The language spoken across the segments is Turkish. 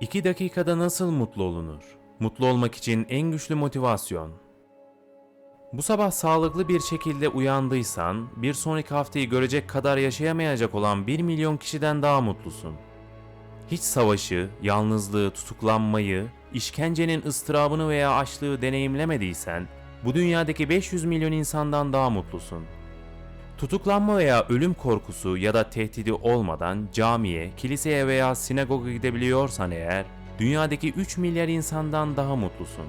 2 dakikada nasıl mutlu olunur? Mutlu olmak için en güçlü motivasyon. Bu sabah sağlıklı bir şekilde uyandıysan, bir sonraki haftayı görecek kadar yaşayamayacak olan 1 milyon kişiden daha mutlusun. Hiç savaşı, yalnızlığı, tutuklanmayı, işkencenin ıstırabını veya açlığı deneyimlemediysen, bu dünyadaki 500 milyon insandan daha mutlusun. Tutuklanma veya ölüm korkusu ya da tehdidi olmadan camiye, kiliseye veya sinagoga gidebiliyorsan eğer, dünyadaki 3 milyar insandan daha mutlusun.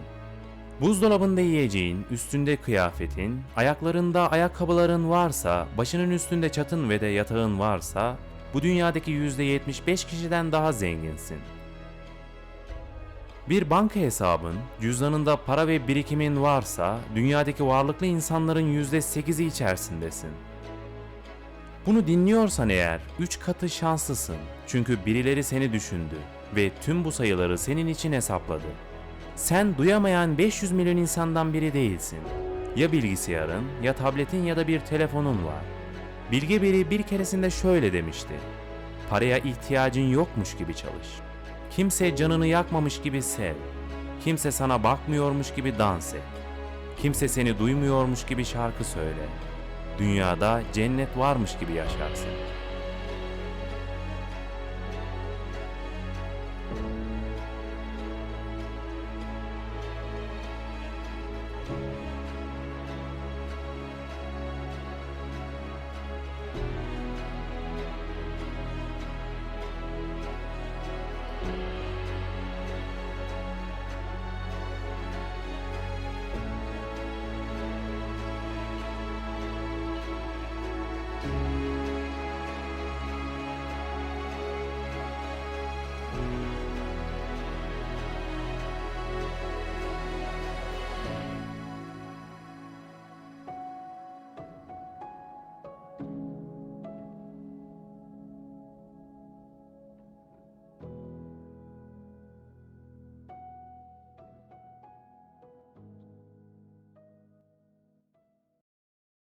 Buzdolabında yiyeceğin, üstünde kıyafetin, ayaklarında ayakkabıların varsa, başının üstünde çatın ve de yatağın varsa, bu dünyadaki %75 kişiden daha zenginsin. Bir banka hesabın, cüzdanında para ve birikimin varsa, dünyadaki varlıklı insanların %8'i içerisindesin. Bunu dinliyorsan eğer 3 katı şanslısın. Çünkü birileri seni düşündü ve tüm bu sayıları senin için hesapladı. Sen duyamayan 500 milyon insandan biri değilsin. Ya bilgisayarın, ya tabletin ya da bir telefonun var. Bilge biri bir keresinde şöyle demişti. Paraya ihtiyacın yokmuş gibi çalış. Kimse canını yakmamış gibi sev. Kimse sana bakmıyormuş gibi dans et. Kimse seni duymuyormuş gibi şarkı söyle. Dünyada cennet varmış gibi yaşarsın.